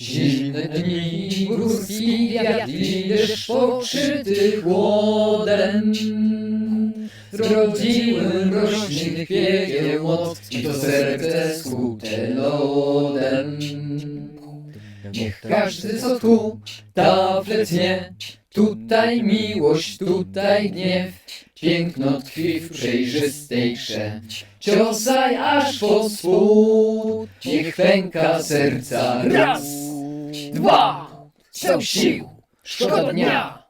Zimne dni, górski wiatr i deszcz pokrzyty chłodem. Zrodziłem roślinnych piekieł moc i to serce skute lodem. Niech każdy co tu tafle tnie, tutaj miłość, tutaj gniew, piękno tkwi w przejrzystej grze. Ciosaj aż pod spód, niech pęka serca raz, dwa, cał sił, szkoda dnia.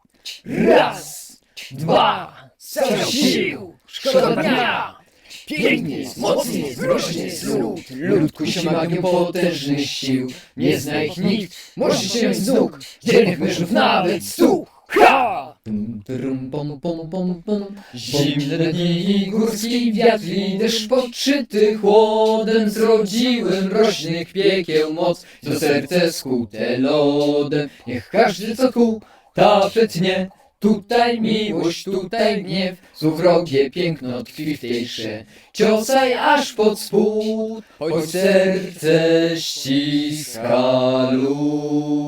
Raz, dwa, cał sił, szkoda dnia. Pięknie jest, mocny jest, lud. Ludku się magią potężnych sił. Nie zna ich nikt, może się z nóg. Dzielnych myszów nawet stu. Ha! Tum, turum, pom, pom, pom, pom. Zimne dni i górski wiatr i deszcz podszyty chłodem Zrodziłem roślinnych piekieł moc Co serce skute lodem Niech każdy co tu tafle tnie Tutaj miłość, tutaj gniew, złowrogie piękno tkwi w tej. Ciosaj aż pod spód, choć serce ściska lód.